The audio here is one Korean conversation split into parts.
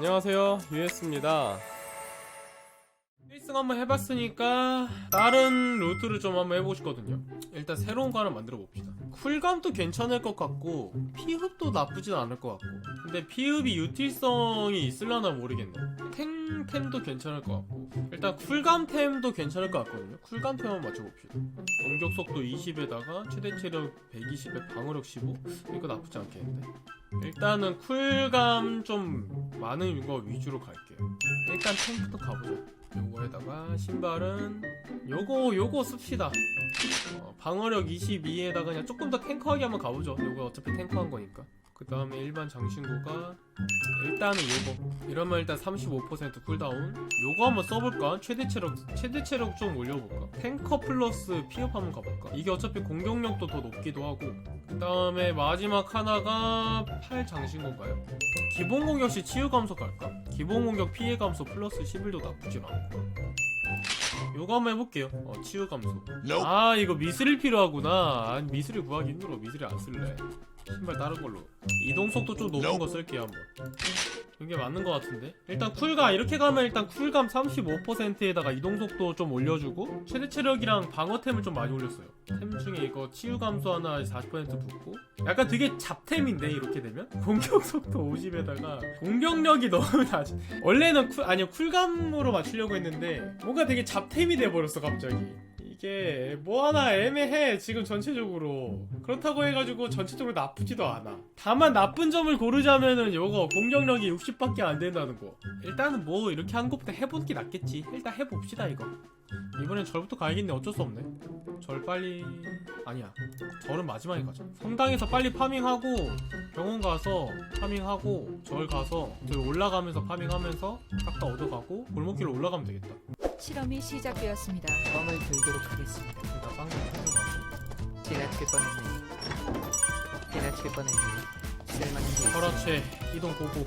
안녕하세요. 유에스입니다. 1승 한번 해봤으니까 다른 루트를 좀 한번 해보고 싶거든요. 일단 새로운 거 하나 만들어 봅시다. 쿨감도 괜찮을 것 같고 피흡도 나쁘진 않을 것 같고. 근데 피흡이 유틸성이 있을려나 모르겠네. 탱템도 괜찮을 것 같고. 일단 쿨감템도 괜찮을 것 같거든요. 쿨감템 한번 맞춰봅시다. 공격 속도 20에다가 최대 체력 120에 방어력 15 이거 나쁘지 않겠는데? 일단은 쿨감 좀 많은 거 위주로 갈게요. 일단 탱부터 가보자. 요거에다가 신발은 요거 요거 씁시다. 어, 방어력 22에다가 그냥 조금 더 탱커하게 한번 가보죠. 요거 어차피 탱커한 거니까. 그 다음에 일반 장신구가 일단은 요거 이러면 일단 35% 쿨다운 요거 한번 써볼까? 최대 체력 최대 체력 좀 올려볼까? 탱커 플러스 피업 한번 가볼까? 이게 어차피 공격력도 더 높기도 하고 그 다음에 마지막 하나가 팔 장신구인가요? 기본 공격 시 치유 감소 갈까? 기본 공격 피해 감소 플러스 11도 나쁘진 않고. 요거 한번 해볼게요. 어 치유 감소. 아 이거 미스릴 필요하구나. 아니 미스릴 구하기 힘들어. 미스릴 안 쓸래. 신발 다른 걸로. 이동 속도 좀 높은 거 쓸게요 한번 이게 맞는 것 같은데? 일단 쿨감 이렇게 가면 일단 쿨감 35%에다가 이동 속도 좀 올려주고 최대 체력이랑 방어템을 좀 많이 올렸어요. 템 중에 이거 치유 감소 하나 40% 붙고 약간 되게 잡템인데 이렇게 되면? 공격 속도 50에다가 공격력이 너무 낮아 원래는 쿨 아니요 쿨감으로 맞추려고 했는데 뭔가 되게 잡템이 돼버렸어 갑자기 이게 뭐 하나 애매해 지금 전체적으로. 그렇다고 해가지고 전체적으로 나쁘지도 않아. 다만 나쁜 점을 고르자면은 요거 공격력이 60밖에 안 된다는 거. 일단은 뭐 이렇게 한 것보다 해보는 게 낫겠지. 일단 해봅시다 이거. 이번엔 절부터 가야겠네. 어쩔 수 없네. 절 빨리 아니야. 절은 마지막에 가자. 성당에서 빨리 파밍하고 병원 가서 파밍하고 절 가서 저 올라가면서 파밍하면서 싹다 얻어가고 골목길로 올라가면 되겠다 실험이 시작되었습니다. 뻥을 들도록 하겠습니다. 나 빵좀 챙겨가고 지나칠 뻔했네. 지나칠 뻔했네. 쓸만한 게 있어. 그렇지 이동 보고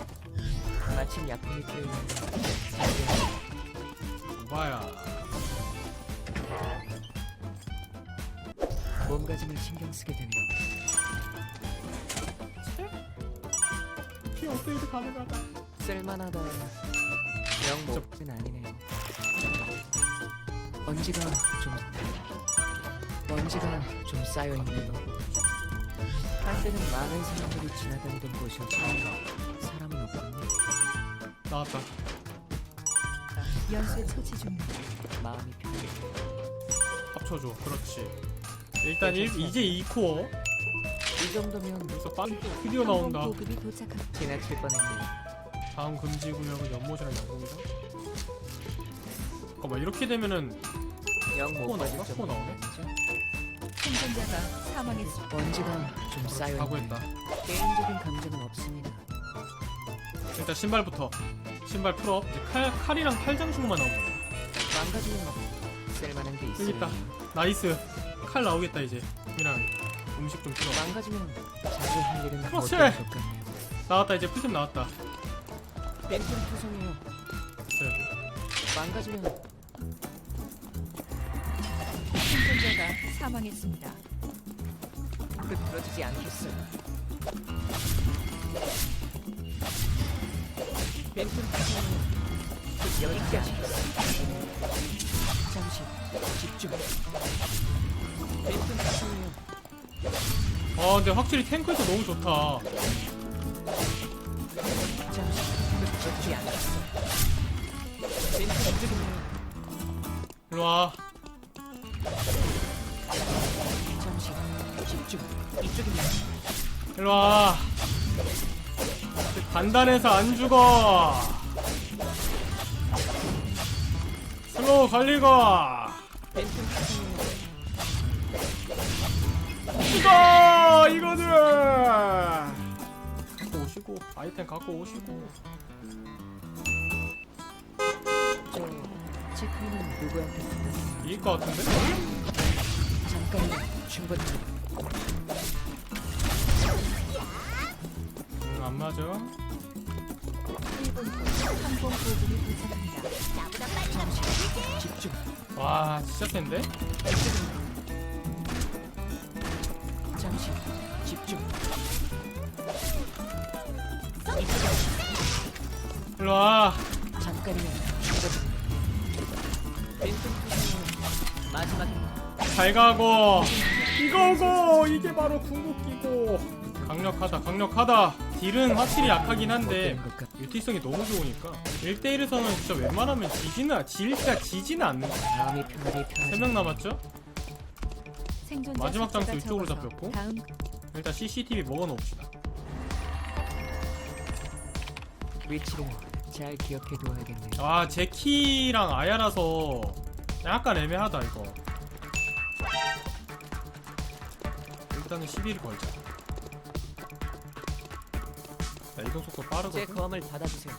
마침 약품이 필요했는데. 오바야 몸가짐을 신경 쓰게 되네요. 피 업데이트 가능하다 쓸만하다. 영 목진 아니네요. 먼지가 좀 먼지가 좀 쌓여 있네요. 한때는 많은 사람들이 지나다니던 곳이었지. 사람은 없군요. 나왔다 연쇄 처치 중입니다. 마음이 편해. 합쳐줘 그렇지 일단 일, 이제 2코어 이 정도면 여기서 빨리 드디어 나온다 보급이 도착합니다. 지나칠 뻔했네. 다음 금지 구역은 연못이랑 양궁이다 잠깐만 이렇게 되면은 코어 나오네? 정도는 생존자가 사망했습니다. 먼지가 좀 쌓여 각오했다 개인적인 감정은 없습니다. 일단 신발부터 신발 풀업 이제 칼, 칼이랑 칼장식만 나오면 망가지면 쓸만한 게 있어요. 있다 나이스 칼 나오겠다 이제 이랑 음식 좀 풀어 망가지면 자주 할 일은 그렇지. 같네요. 나왔다 이제 풀템 나왔다 뺀좀 투성이요. 됐어요 망가지면 생존자가 사망했습니다. 흐트러지지 않겠어요. 뺀좀 투성이요. 여기까지. 잠시 집중. 투성이요. 아 근데 확실히 탱크에서 너무 좋다 잠시 흐트러지지 않겠어. 뺀좀 투성이요. 일로와 집중. 이쪽입니다. 일로와 단단해서 안 죽어 슬로우 걸리고. 이거 이거는 갖고 오시고 아이템 갖고 오시고 저 체크인은 누구한테? 이길 것 같은데? 잠깐만 충분합니다. 음, 안 맞아 1분 후 항공 보급이 도착합니다. 잠시 집중. 와 진짜 센데? 잠시 집중. 일로 와 잠깐이면 죽어줍니다. 빈틈 잘 가고. 이거고 이게 바로 궁극기고. 강력하다 강력하다. 딜은 확실히 약하긴 한데 유티성이 너무 좋으니까. 1대1에서는 진짜 웬만하면 지지는 진짜 지지는 않는 거야 마음이 편하게 편하지. 3명 남았죠? 마지막 장소 이쪽으로 잡혔고. 일단 CCTV 먹어놓읍시다. 위치를 잘 기억해 두어야겠네요. 아 제키랑 아야라서 약간 애매하다 이거. 일단은 12를 걸자. 나 이동 속도 제 빠르거든? 검을 받아주세요.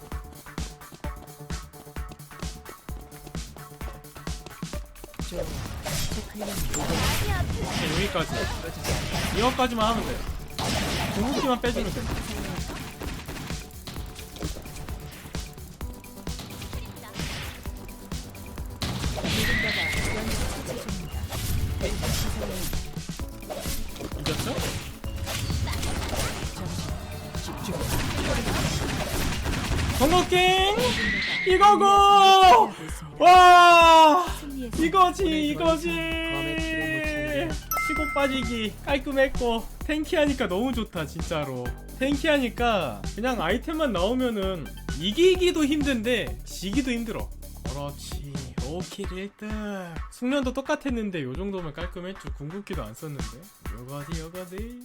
저 체크인은 오케이, 여기까지. 이거까지만 하면 돼. 궁극기만 빼주면 돼 궁극기 이거고. 와! 이거지 이거지! 치고 빠지기 깔끔했고 탱키하니까 너무 좋다 진짜로. 탱키하니까 그냥 아이템만 나오면은 이기기도 힘든데 지기도 힘들어. 그렇지. 로킬 1등 숙련도 똑같았는데 요 정도면 깔끔했죠. 궁극기도 안 썼는데. 요거지 요거지